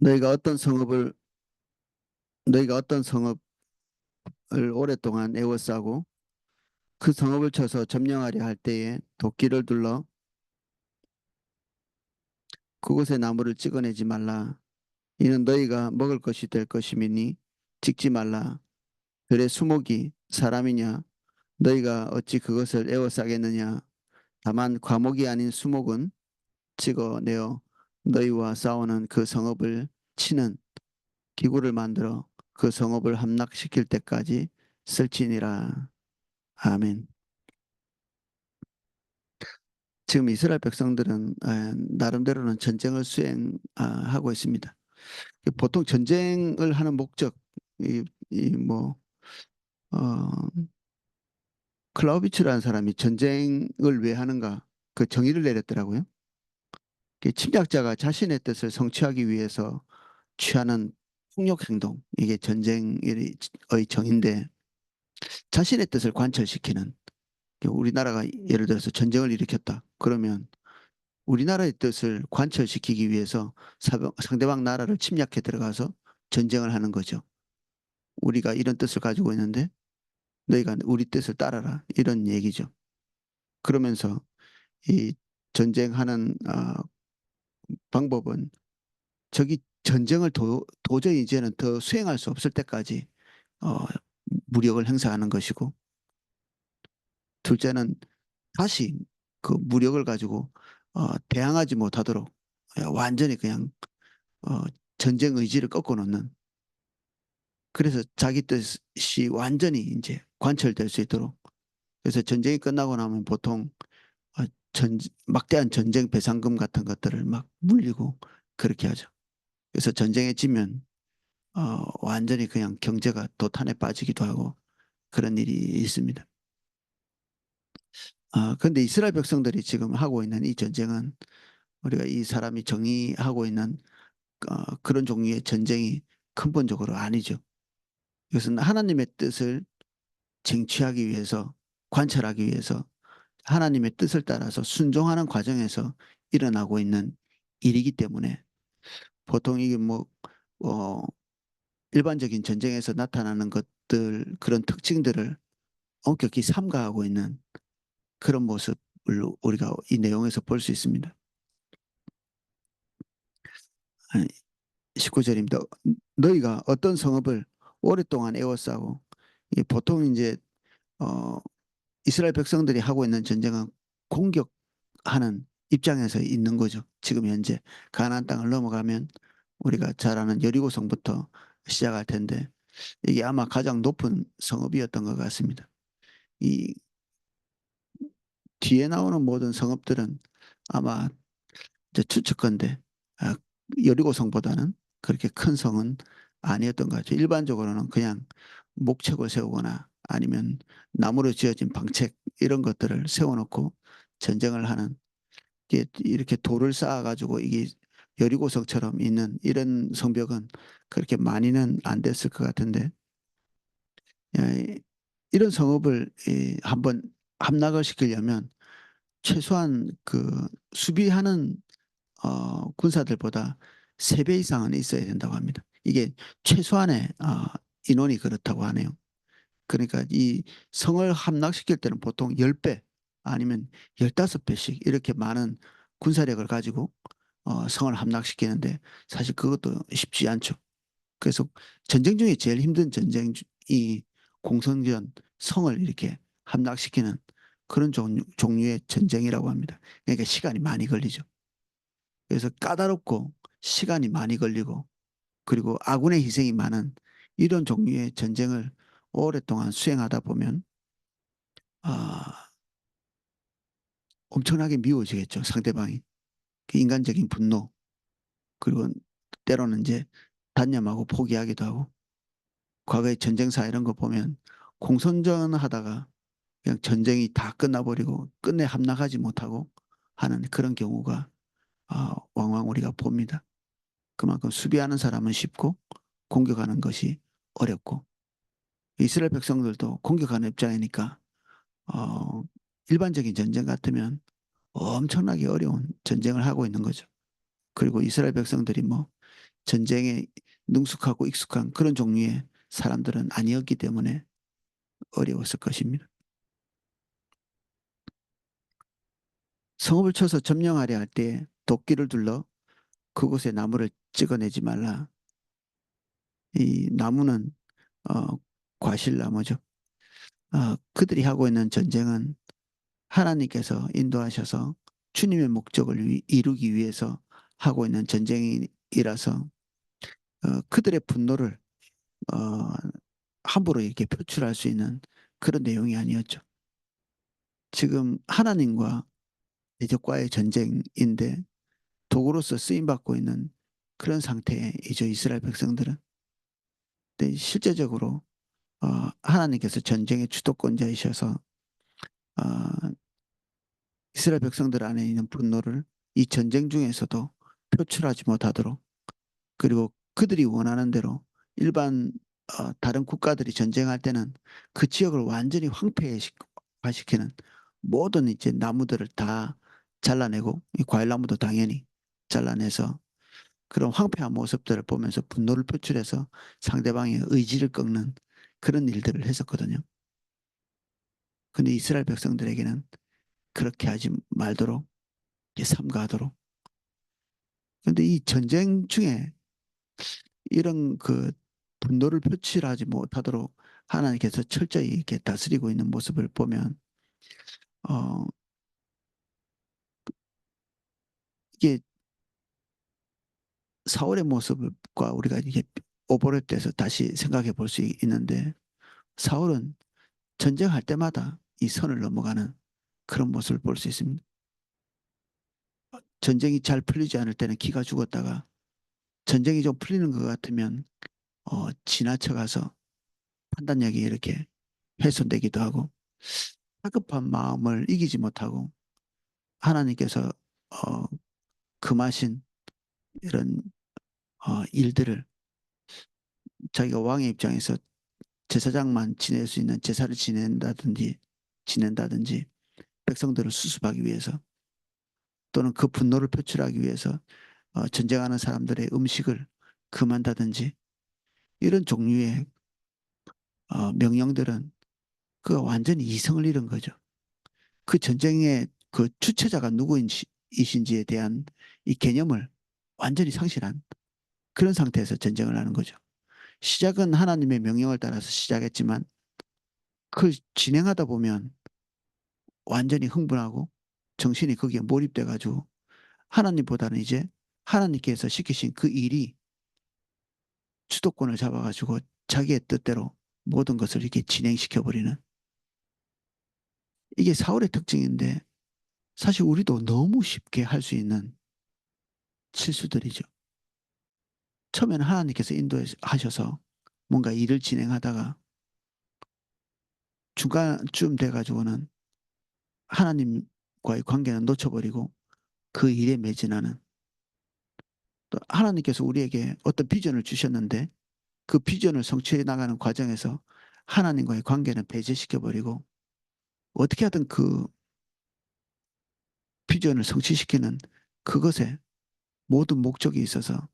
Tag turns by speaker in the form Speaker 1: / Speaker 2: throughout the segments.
Speaker 1: 너희가 어떤 성읍을 너희가 어떤 성읍을 오랫동안 애워싸고 그 성읍을 쳐서 점령하려 할 때에 도끼를 둘러 그곳의 나무를 찍어내지 말라. 이는 너희가 먹을 것이 될 것임이니 찍지 말라. 들의 수목이 사람이냐? 너희가 어찌 그것을 애워싸겠느냐? 다만 과목이 아닌 수목은 찍어내어 너희와 싸우는 그 성읍을 치는 기구를 만들어 그 성읍을 함락시킬 때까지 쓸지니라. 아멘. 지금 이스라엘 백성들은 에, 나름대로는 전쟁을 수행하고 있습니다. 보통 전쟁을 하는 목적, 이, 뭐, 어, 클라우비츠라는 사람이 전쟁을 왜 하는가 그 정의를 내렸더라고요. 이게 침략자가 자신의 뜻을 성취하기 위해서 취하는 폭력 행동, 이게 전쟁의 정인데 자신의 뜻을 관철시키는 우리나라가 예를 들어서 전쟁을 일으켰다. 그러면 우리나라의 뜻을 관철시키기 위해서 상대방 나라를 침략해 들어가서 전쟁을 하는 거죠. 우리가 이런 뜻을 가지고 있는데 너희가 우리 뜻을 따라라 이런 얘기죠. 그러면서 이 전쟁하는 어, 방법은 저기 전쟁을 도, 도저히 이제는 더 수행할 수 없을 때까지 어, 무력을 행사하는 것이고 둘째는 다시 그 무력을 가지고 어, 대항하지 못하도록 완전히 그냥 어, 전쟁 의지를 꺾어 놓는. 그래서 자기 뜻이 완전히 이제 관철될 수 있도록. 그래서 전쟁이 끝나고 나면 보통 어, 전, 막대한 전쟁 배상금 같은 것들을 막 물리고 그렇게 하죠. 그래서 전쟁에 지면 어, 완전히 그냥 경제가 도탄에 빠지기도 하고 그런 일이 있습니다. 아, 근데 이스라엘 백성들이 지금 하고 있는 이 전쟁은 우리가 이 사람이 정의하고 있는 어, 그런 종류의 전쟁이 근본적으로 아니죠. 이것은 하나님의 뜻을 쟁취하기 위해서 관찰하기 위해서 하나님의 뜻을 따라서 순종하는 과정에서 일어나고 있는 일이기 때문에 보통 이게 뭐 어, 일반적인 전쟁에서 나타나는 것들 그런 특징들을 엄격히 삼가하고 있는 그런 모습을 우리가 이 내용에서 볼 수 있습니다. 19절입니다. 너희가 어떤 성읍을 오랫동안 에워싸고 보통 이제 어, 이스라엘 백성들이 하고 있는 전쟁은 공격하는 입장에서 있는 거죠. 지금 현재 가나안 땅을 넘어가면 우리가 잘 아는 여리고 성부터 시작할 텐데 이게 아마 가장 높은 성읍이었던 것 같습니다. 이 뒤에 나오는 모든 성읍들은 아마 추측건데 아, 여리고 성보다는 그렇게 큰 성은 아니었던 것 같아요. 일반적으로는 그냥 목책을 세우거나 아니면 나무로 지어진 방책 이런 것들을 세워놓고 전쟁을 하는 이렇게 돌을 쌓아가지고 이게 여리고성처럼 있는 이런 성벽은 그렇게 많이는 안 됐을 것 같은데 이런 성읍을 한번 함락을 시키려면 최소한 그 수비하는 어, 군사들보다 세 배 이상은 있어야 된다고 합니다. 이게 최소한의 어, 인원이 그렇다고 하네요. 그러니까 이 성을 함락시킬 때는 보통 10배 아니면 15배씩 이렇게 많은 군사력을 가지고 어, 성을 함락시키는데 사실 그것도 쉽지 않죠. 그래서 전쟁 중에 제일 힘든 전쟁이 공성전 성을 이렇게 함락시키는 그런 종류, 종류의 전쟁이라고 합니다. 그러니까 시간이 많이 걸리죠. 그래서 까다롭고 시간이 많이 걸리고 그리고 아군의 희생이 많은 이런 종류의 전쟁을 오랫동안 수행하다 보면 아, 엄청나게 미워지겠죠. 상대방이. 그 인간적인 분노 그리고 때로는 이제 단념하고 포기하기도 하고 과거의 전쟁사 이런 거 보면 공선전 하다가 그냥 전쟁이 다 끝나버리고 끝내 함락하지 못하고 하는 그런 경우가 어, 왕왕 우리가 봅니다. 그만큼 수비하는 사람은 쉽고 공격하는 것이 어렵고 이스라엘 백성들도 공격하는 입장이니까 어, 일반적인 전쟁 같으면 엄청나게 어려운 전쟁을 하고 있는 거죠. 그리고 이스라엘 백성들이 뭐 전쟁에 능숙하고 익숙한 그런 종류의 사람들은 아니었기 때문에 어려웠을 것입니다. 성읍을 쳐서 점령하려 할 때 도끼를 둘러 그곳에 나무를 찍어내지 말라. 이 나무는 어, 과실나무죠. 어, 그들이 하고 있는 전쟁은 하나님께서 인도하셔서 주님의 목적을 위- 이루기 위해서 하고 있는 전쟁이라서 어, 그들의 분노를 어, 함부로 이렇게 표출할 수 있는 그런 내용이 아니었죠. 지금 하나님과 대적과의 전쟁인데 도구로서 쓰임 받고 있는 그런 상태이죠 이스라엘 백성들은. 실제적으로 어, 하나님께서 전쟁의 주도권자이셔서 어, 이스라엘 백성들 안에 있는 분노를 이 전쟁 중에서도 표출하지 못하도록 그리고 그들이 원하는 대로 일반 어, 다른 국가들이 전쟁할 때는 그 지역을 완전히 황폐화시키는 모든 이제 나무들을 다 잘라내고 이 과일 나무도 당연히 잘라내서 그런 황폐한 모습들을 보면서 분노를 표출해서 상대방의 의지를 꺾는 그런 일들을 했었거든요. 근데 이스라엘 백성들에게는 그렇게 하지 말도록 삼가하도록. 근데 이 전쟁 중에 이런 그 분노를 표출하지 못하도록 하나님께서 철저히 이렇게 다스리고 있는 모습을 보면 어 이게 사울의 모습과 우리가 이게 오버랩돼서 다시 생각해 볼 수 있는데 사울은 전쟁할 때마다 이 선을 넘어가는 그런 모습을 볼 수 있습니다. 전쟁이 잘 풀리지 않을 때는 기가 죽었다가 전쟁이 좀 풀리는 것 같으면 어, 지나쳐가서 판단력이 이렇게 훼손되기도 하고 다급한 마음을 이기지 못하고 하나님께서 어, 금하신 이런 어, 일들을 자기가 왕의 입장에서 제사장만 지낼 수 있는 제사를 지낸다든지 지낸다든지 백성들을 수습하기 위해서 또는 그 분노를 표출하기 위해서 어, 전쟁하는 사람들의 음식을 금한다든지 이런 종류의 어, 명령들은 그 완전히 이성을 잃은 거죠. 그 전쟁의 그 주체자가 누구이신지에 대한 이 개념을 완전히 상실한 그런 상태에서 전쟁을 하는 거죠. 시작은 하나님의 명령을 따라서 시작했지만 그 진행하다 보면 완전히 흥분하고 정신이 거기에 몰입돼 가지고 하나님보다는 이제 하나님께서 시키신 그 일이 주도권을 잡아 가지고 자기의 뜻대로 모든 것을 이렇게 진행시켜 버리는 이게 사울의 특징인데 사실 우리도 너무 쉽게 할 수 있는 실수들이죠. 처음에는 하나님께서 인도하셔서 뭔가 일을 진행하다가 중간쯤 돼가지고는 하나님과의 관계는 놓쳐버리고 그 일에 매진하는 또 하나님께서 우리에게 어떤 비전을 주셨는데 그 비전을 성취해 나가는 과정에서 하나님과의 관계는 배제시켜버리고 어떻게 하든 그 비전을 성취시키는 그것에 모든 목적이 있어서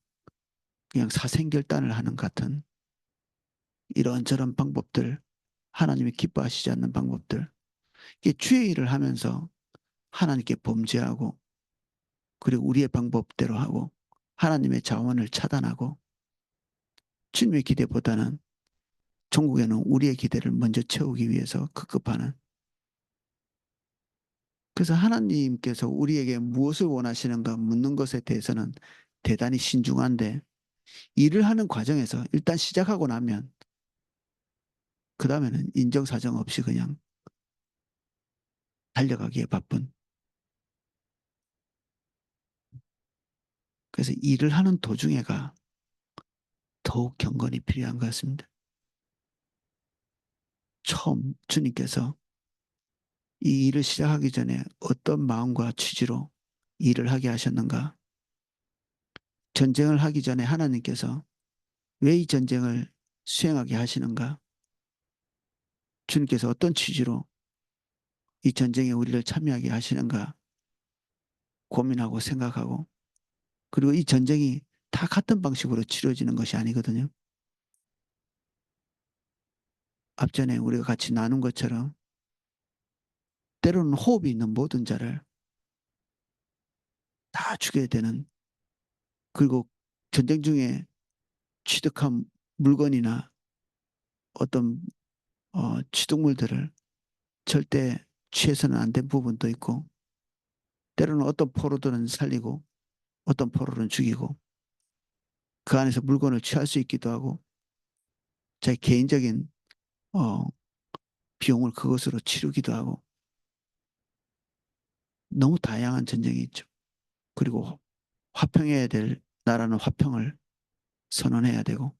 Speaker 1: 그냥 사생결단을 하는 같은 이런저런 방법들 하나님이 기뻐하시지 않는 방법들. 이게 주의 일을 하면서 하나님께 범죄하고 그리고 우리의 방법대로 하고 하나님의 자원을 차단하고 주님의 기대보다는 종국에는 우리의 기대를 먼저 채우기 위해서 급급하는. 그래서 하나님께서 우리에게 무엇을 원하시는가 묻는 것에 대해서는 대단히 신중한데 일을 하는 과정에서 일단 시작하고 나면 그 다음에는 인정사정 없이 그냥 달려가기에 바쁜 그래서 일을 하는 도중에가 더욱 경건이 필요한 것 같습니다. 처음 주님께서 이 일을 시작하기 전에 어떤 마음과 취지로 일을 하게 하셨는가? 전쟁을 하기 전에 하나님께서 왜 이 전쟁을 수행하게 하시는가? 주님께서 어떤 취지로 이 전쟁에 우리를 참여하게 하시는가? 고민하고 생각하고 그리고 이 전쟁이 다 같은 방식으로 치료지는 것이 아니거든요. 앞전에 우리가 같이 나눈 것처럼 때로는 호흡이 있는 모든 자를 다 죽여야 되는 그리고 전쟁 중에 취득한 물건이나 어떤 어, 취득물들을 절대 취해서는 안 된 부분도 있고 때로는 어떤 포로들은 살리고 어떤 포로는 죽이고 그 안에서 물건을 취할 수 있기도 하고 자기 개인적인 어, 비용을 그것으로 치르기도 하고 너무 다양한 전쟁이 있죠. 그리고 화평해야 될 나라는 화평을 선언해야 되고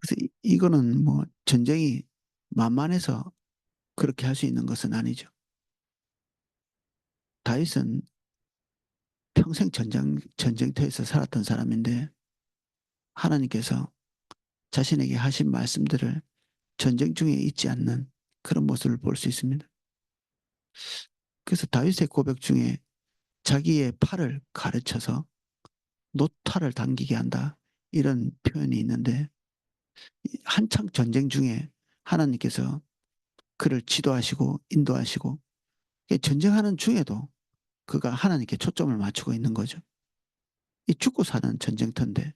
Speaker 1: 그래서 이, 이거는 뭐 전쟁이 만만해서 그렇게 할 수 있는 것은 아니죠. 다윗은 평생 전쟁, 전쟁터에서 살았던 사람인데 하나님께서 자신에게 하신 말씀들을 전쟁 중에 있지 않는 그런 모습을 볼 수 있습니다. 그래서 다윗의 고백 중에 자기의 팔을 가르쳐서 노타를 당기게 한다. 이런 표현이 있는데 한창 전쟁 중에 하나님께서 그를 지도하시고 인도하시고 전쟁하는 중에도 그가 하나님께 초점을 맞추고 있는 거죠. 이 죽고 사는 전쟁터인데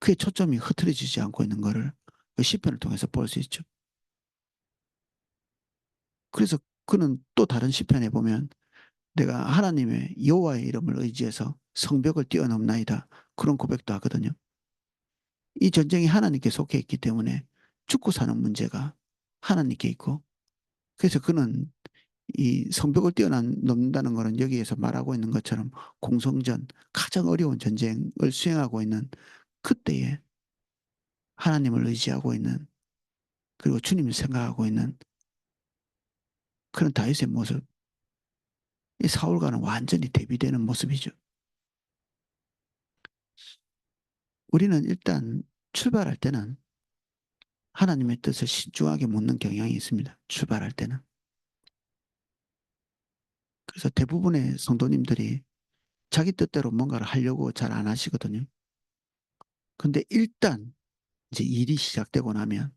Speaker 1: 그의 초점이 흐트러지지 않고 있는 것을 그 시편을 통해서 볼 수 있죠. 그래서 그는 또 다른 시편에 보면 내가 하나님의 여호와의 이름을 의지해서 성벽을 뛰어넘나이다 그런 고백도 하거든요. 이 전쟁이 하나님께 속해 있기 때문에 죽고 사는 문제가 하나님께 있고 그래서 그는 이 성벽을 뛰어넘는다는 것은 여기에서 말하고 있는 것처럼 공성전 가장 어려운 전쟁을 수행하고 있는 그때에 하나님을 의지하고 있는 그리고 주님을 생각하고 있는 그런 다윗의 모습 이 사울과는 완전히 대비되는 모습이죠. 우리는 일단 출발할 때는 하나님의 뜻을 신중하게 묻는 경향이 있습니다. 출발할 때는. 그래서 대부분의 성도님들이 자기 뜻대로 뭔가를 하려고 잘 안 하시거든요. 근데 일단 이제 일이 시작되고 나면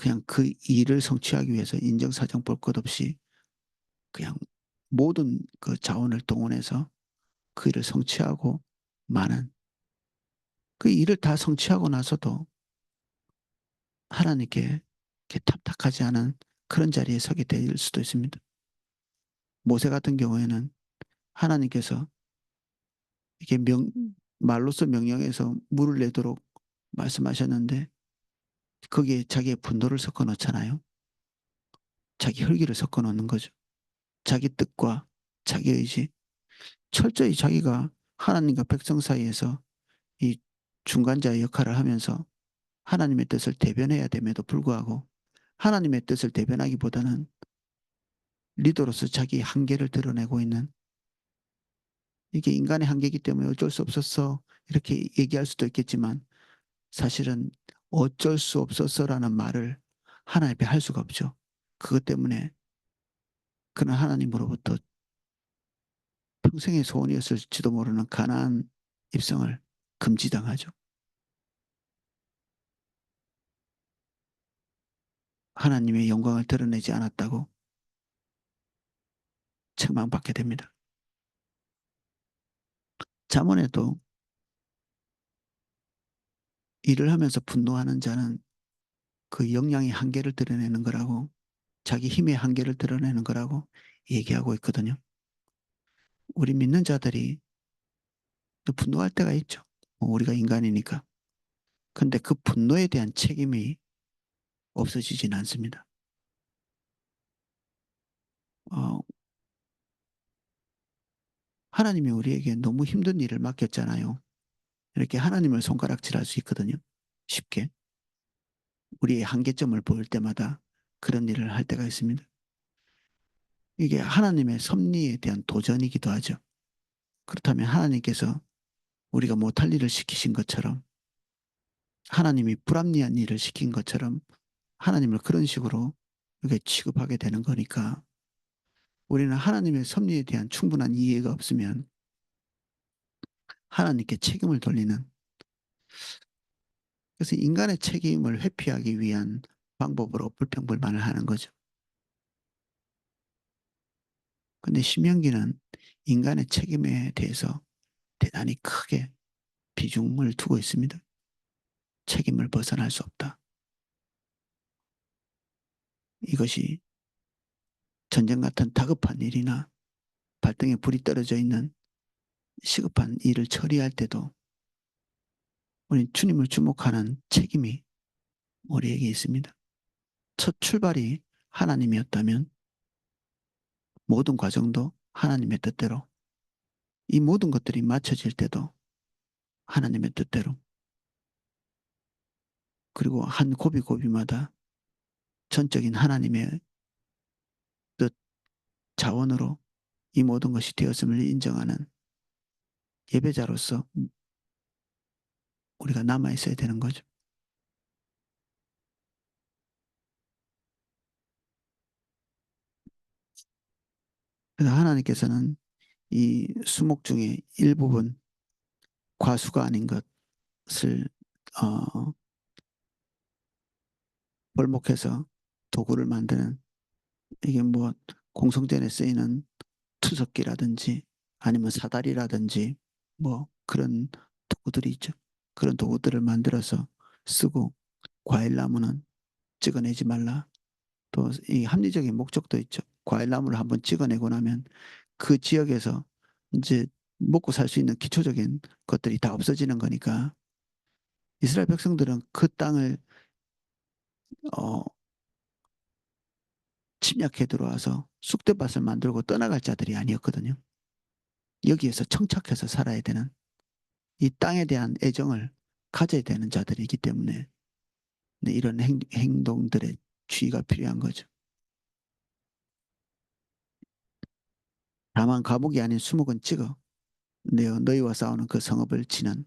Speaker 1: 그냥 그 일을 성취하기 위해서 인정사정 볼 것 없이 그냥 모든 그 자원을 동원해서 그 일을 성취하고 많은 그 일을 다 성취하고 나서도 하나님께 탑탁하지 않은 그런 자리에 서게 될 수도 있습니다. 모세 같은 경우에는 하나님께서 이게 명, 말로서 명령해서 물을 내도록 말씀하셨는데 거기에 자기의 분노를 섞어 놓잖아요. 자기 혈기를 섞어 놓는 거죠. 자기 뜻과 자기 의지. 철저히 자기가 하나님과 백성 사이에서 이 중간자 역할을 하면서 하나님의 뜻을 대변해야 됨에도 불구하고 하나님의 뜻을 대변하기보다는 리더로서 자기 한계를 드러내고 있는 이게 인간의 한계이기 때문에 어쩔 수 없었어 이렇게 얘기할 수도 있겠지만 사실은 어쩔 수 없었어라는 말을 하나님 앞에 할 수가 없죠. 그것 때문에 그는 하나님으로부터 평생의 소원이었을지도 모르는 가나안 입성을 금지당하죠. 하나님의 영광을 드러내지 않았다고 책망받게 됩니다. 자문에도 일을 하면서 분노하는 자는 그 역량의 한계를 드러내는 거라고 자기 힘의 한계를 드러내는 거라고 얘기하고 있거든요. 우리 믿는 자들이 분노할 때가 있죠. 뭐 우리가 인간이니까. 근데 그 분노에 대한 책임이 없어지진 않습니다. 어, 하나님이 우리에게 너무 힘든 일을 맡겼잖아요. 이렇게 하나님을 손가락질할 수 있거든요. 쉽게. 우리의 한계점을 보일 때마다 그런 일을 할 때가 있습니다. 이게 하나님의 섭리에 대한 도전이기도 하죠. 그렇다면 하나님께서 우리가 못할 일을 시키신 것처럼 하나님이 불합리한 일을 시킨 것처럼 하나님을 그런 식으로 이렇게 취급하게 되는 거니까 우리는 하나님의 섭리에 대한 충분한 이해가 없으면 하나님께 책임을 돌리는 그래서 인간의 책임을 회피하기 위한 방법으로 불평불만을 하는 거죠. 근데 신명기는 인간의 책임에 대해서 대단히 크게 비중을 두고 있습니다. 책임을 벗어날 수 없다. 이것이 전쟁 같은 다급한 일이나 발등에 불이 떨어져 있는 시급한 일을 처리할 때도 우리 주님을 주목하는 책임이 우리에게 있습니다. 첫 출발이 하나님이었다면 모든 과정도 하나님의 뜻대로 이 모든 것들이 맞춰질 때도 하나님의 뜻대로 그리고 한 고비 고비마다 전적인 하나님의 뜻 자원으로 이 모든 것이 되었음을 인정하는 예배자로서 우리가 남아 있어야 되는 거죠. 그래서 하나님께서는 이 수목 중에 일부분 과수가 아닌 것을 어, 벌목해서 도구를 만드는 이게 뭐 공성전에 쓰이는 투석기라든지 아니면 사다리라든지 뭐 그런 도구들이 있죠. 그런 도구들을 만들어서 쓰고 과일 나무는 찍어내지 말라. 또 이 합리적인 목적도 있죠. 과일 나무를 한번 찍어내고 나면 그 지역에서 이제 먹고 살 수 있는 기초적인 것들이 다 없어지는 거니까 이스라엘 백성들은 그 땅을 어, 침략해 들어와서 쑥대밭을 만들고 떠나갈 자들이 아니었거든요. 여기에서 청착해서 살아야 되는 이 땅에 대한 애정을 가져야 되는 자들이기 때문에 네, 이런 행, 행동들의 주의가 필요한 거죠. 다만 감옥이 아닌 수목은 찍어 너희와 싸우는 그 성읍을 치는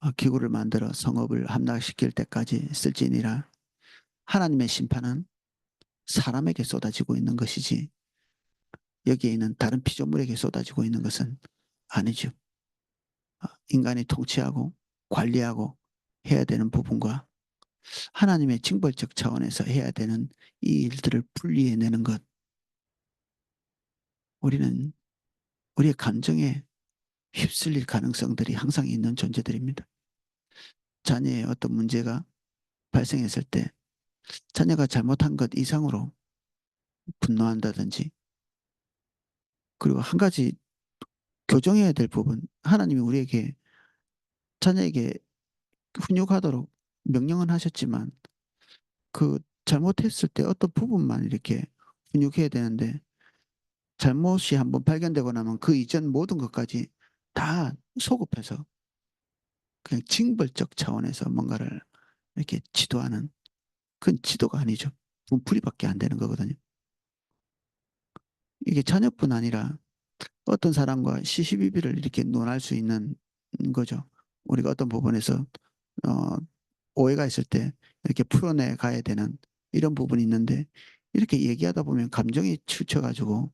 Speaker 1: 어, 기구를 만들어 성읍을 함락시킬 때까지 쓸지니라 하나님의 심판은 사람에게 쏟아지고 있는 것이지 여기에 있는 다른 피조물에게 쏟아지고 있는 것은 아니죠. 어, 인간이 통치하고 관리하고 해야 되는 부분과 하나님의 징벌적 차원에서 해야 되는 이 일들을 분리해내는 것. 우리는 우리의 감정에 휩쓸릴 가능성들이 항상 있는 존재들입니다. 자녀의 어떤 문제가 발생했을 때 자녀가 잘못한 것 이상으로 분노한다든지 그리고 한 가지 교정해야 될 부분 하나님이 우리에게 자녀에게 훈육하도록 명령은 하셨지만 그 잘못했을 때 어떤 부분만 이렇게 훈육해야 되는데 잘못이 한번 발견되고 나면 그 이전 모든 것까지 다 소급해서 그냥 징벌적 차원에서 뭔가를 이렇게 지도하는 그건 지도가 아니죠. 분풀이밖에 안 되는 거거든요. 이게 자녀뿐 아니라 어떤 사람과 시시비비를 이렇게 논할 수 있는 거죠. 우리가 어떤 부분에서 어, 오해가 있을 때 이렇게 풀어내 가야 되는 이런 부분이 있는데 이렇게 얘기하다 보면 감정이 치우쳐가지고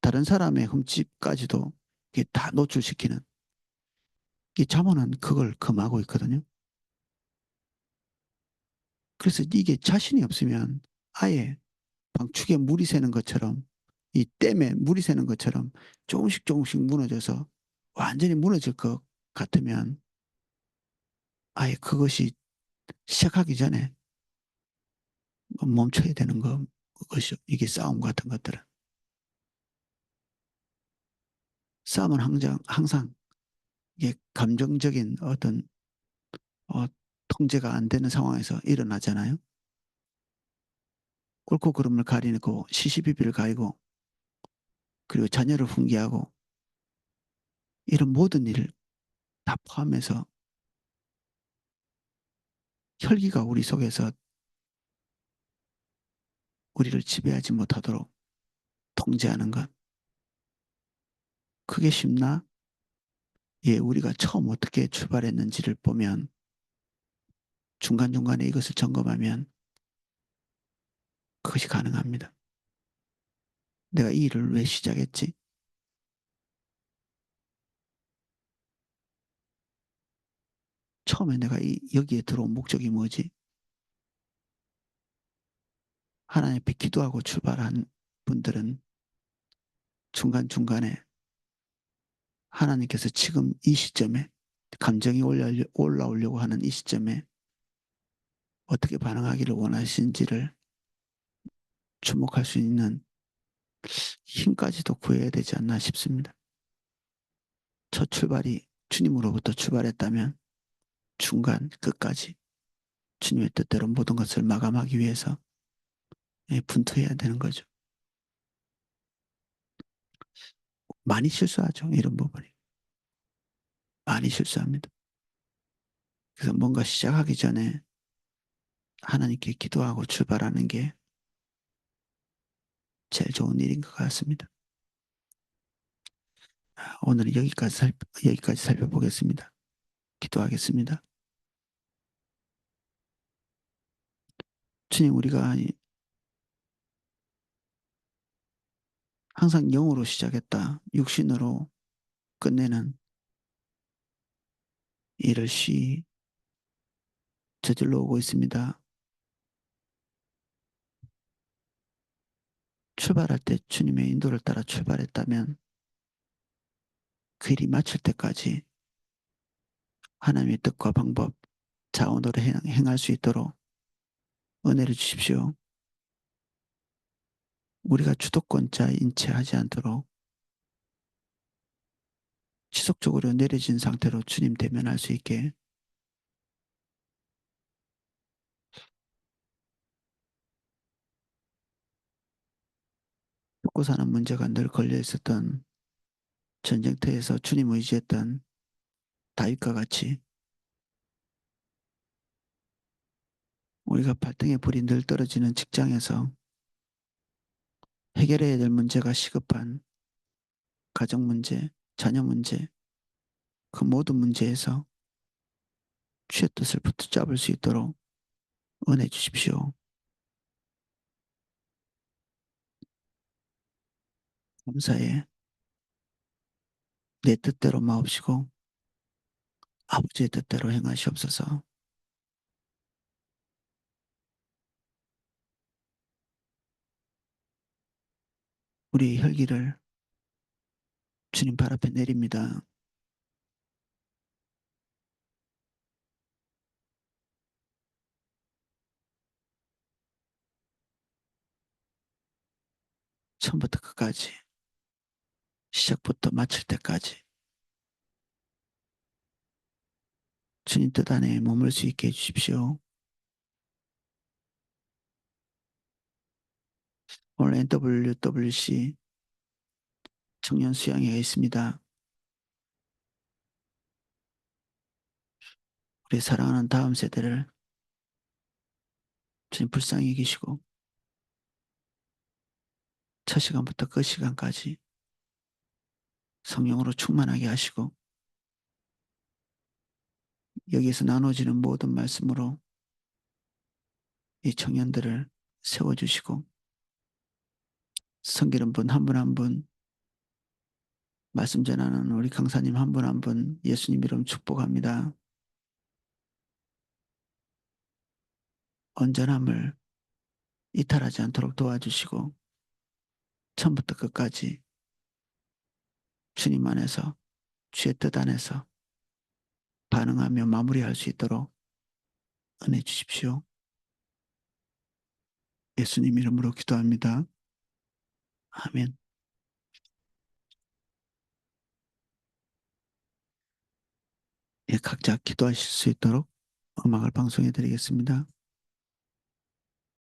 Speaker 1: 다른 사람의 흠집까지도 이게 다 노출시키는 이 자문은 그걸 금하고 있거든요. 그래서 이게 자신이 없으면 아예 방축에 물이 새는 것처럼 이 댐에 물이 새는 것처럼 조금씩 조금씩 무너져서 완전히 무너질 것 같으면 아예 그것이 시작하기 전에 멈춰야 되는 거, 것이 이게 싸움 같은 것들은. 싸움은 항상, 항상 이게 감정적인 어떤 어, 통제가 안 되는 상황에서 일어나잖아요. 옳고 그름을 가리고 시시비비를 가리고 그리고 자녀를 훈계하고 이런 모든 일을 다 포함해서 혈기가 우리 속에서 우리를 지배하지 못하도록 통제하는 것. 그게 쉽나? 예, 우리가 처음 어떻게 출발했는지를 보면 중간중간에 이것을 점검하면 그것이 가능합니다. 내가 이 일을 왜 시작했지? 처음에 내가 이, 여기에 들어온 목적이 뭐지? 하나님 앞에 기도하고 출발한 분들은 중간중간에 하나님께서 지금 이 시점에 감정이 올라, 올라오려고 하는 이 시점에 어떻게 반응하기를 원하시는지를 주목할 수 있는 힘까지도 구해야 되지 않나 싶습니다. 첫 출발이 주님으로부터 출발했다면 중간 끝까지 주님의 뜻대로 모든 것을 마감하기 위해서 예, 분투해야 되는 거죠. 많이 실수하죠. 이런 부분이. 많이 실수합니다. 그래서 뭔가 시작하기 전에 하나님께 기도하고 출발하는 게 제일 좋은 일인 것 같습니다. 아, 오늘은 여기까지, 살, 여기까지 살펴보겠습니다. 기도하겠습니다. 주님, 우리가 항상 영으로 시작했다. 육신으로 끝내는 일을 쉬 저질러 오고 있습니다. 출발할 때 주님의 인도를 따라 출발했다면 그 일이 마칠 때까지 하나님의 뜻과 방법, 자원으로 행할 수 있도록 은혜를 주십시오. 우리가 주도권자인 채 하지 않도록 지속적으로 내려진 상태로 주님 대면할 수 있게 죽고 사는 문제가 늘 걸려 있었던 전쟁터에서 주님 의지했던 다윗과 같이 우리가 발등에 불이 늘 떨어지는 직장에서 해결해야 될 문제가 시급한 가정 문제, 자녀 문제, 그 모든 문제에서 주의 뜻을 붙잡을 수 있도록 은혜 주십시오. 감사해. 내 뜻대로 마옵시고 아버지의 뜻대로 행하시옵소서. 우리 혈기를 주님 발 앞에 내립니다. 처음부터 끝까지 시작부터 마칠 때까지 주님 뜻 안에 머물 수 있게 해주십시오. 오늘 NWWC 청년 수양회가 있습니다. 우리 사랑하는 다음 세대를 주님 불쌍히 계시고 첫 시간부터 끝 시간까지 성령으로 충만하게 하시고 여기에서 나눠지는 모든 말씀으로 이 청년들을 세워주시고 성기는 분 한 분 한 분 말씀 전하는 우리 강사님 한 분 한 분 예수님 이름 축복합니다. 온전함을 이탈하지 않도록 도와주시고 처음부터 끝까지 주님 안에서 주의 뜻 안에서 반응하며 마무리할 수 있도록 은혜 주십시오. 예수님 이름으로 기도합니다. 아멘. 예, 각자 기도하실 수 있도록 음악을 방송해 드리겠습니다.